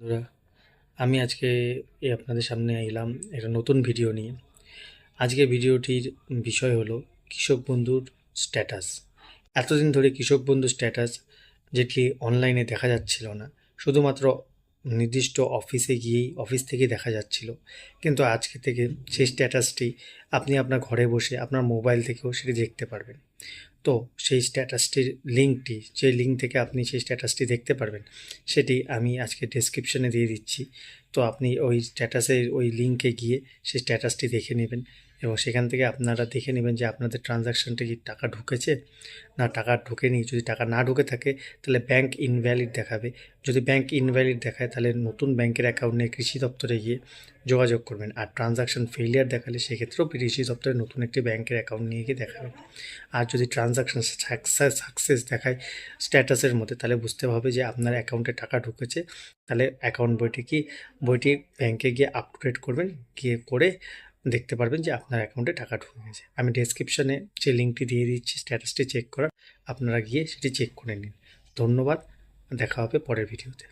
বন্ধুরা, আমি আজকে আপনাদের সামনে এলাম একটা নতুন ভিডিও নিয়ে। আজকে ভিডিওটির বিষয় হলো কৃষক বন্ধুর স্ট্যাটাস এতদিন ধরে কৃষক বন্ধুর স্ট্যাটাস যেটি অনলাইনে দেখা যাচ্ছিল না, শুধুমাত্র নির্দিষ্ট অফিসে গিয়েই অফিস থেকে দেখা যাচ্ছিল। কিন্তু আজকে থেকে সেই স্ট্যাটাসটি আপনি আপনার ঘরে বসে আপনার মোবাইল থেকেও সেটি দেখতে পারবেন। তো সেই স্ট্যাটাসটির লিঙ্কটি যে লিঙ্ক থেকে আপনি সেই স্ট্যাটাসটি দেখতে পারবেন, সেটি আমি আজকে ডেসক্রিপশনে দিয়ে দিচ্ছি। তো আপনি ওই স্ট্যাটাসের ওই লিঙ্কে গিয়ে সেই স্ট্যাটাসটি দেখে নেবেন। এবং সেখান থেকে আপনারা দেখে নেবেন যে আপনাদের ট্রানজ্যাকশানটা কি টাকা ঢুকেছে, না টাকা ঢোকেনি, যদি টাকা না ঢুকে থাকে, তাহলে ব্যাংক ইনভ্যালিড দেখাবে। যদি ব্যাংক ইনভ্যালিড দেখায়, তাহলে নতুন ব্যাংকের অ্যাকাউন্ট নিয়ে কৃষি দপ্তরে গিয়ে যোগাযোগ করবেন। আর ট্রানজ্যাকশান ফেলিয়ার দেখালে সেক্ষেত্রেও কৃষি দপ্তরে নতুন একটি ব্যাংকের অ্যাকাউন্ট নিয়ে গিয়ে দেখাবেন আর যদি ট্রানজ্যাকশান সাকসেস সাকসেস দেখায় স্ট্যাটাসের মধ্যে, তাহলে বুঝতে হবে যে আপনার অ্যাকাউন্টে টাকা ঢুকেছে। তাহলে অ্যাকাউন্ট বইটি কি? বইটি ব্যাংকে গিয়ে আপ টু ডেট করবেন, গিয়ে করে দেখতে পারবেন যে আপনার অ্যাকাউন্টে টাকা ঢুকে গেছে। আমি ডেসক্রিপশানে যে লিঙ্কটি দিয়ে দিচ্ছি স্ট্যাটাসটি চেক করার, আপনারা গিয়ে সেটি চেক করে নিন। ধন্যবাদ। দেখা হবে পরের ভিডিওতে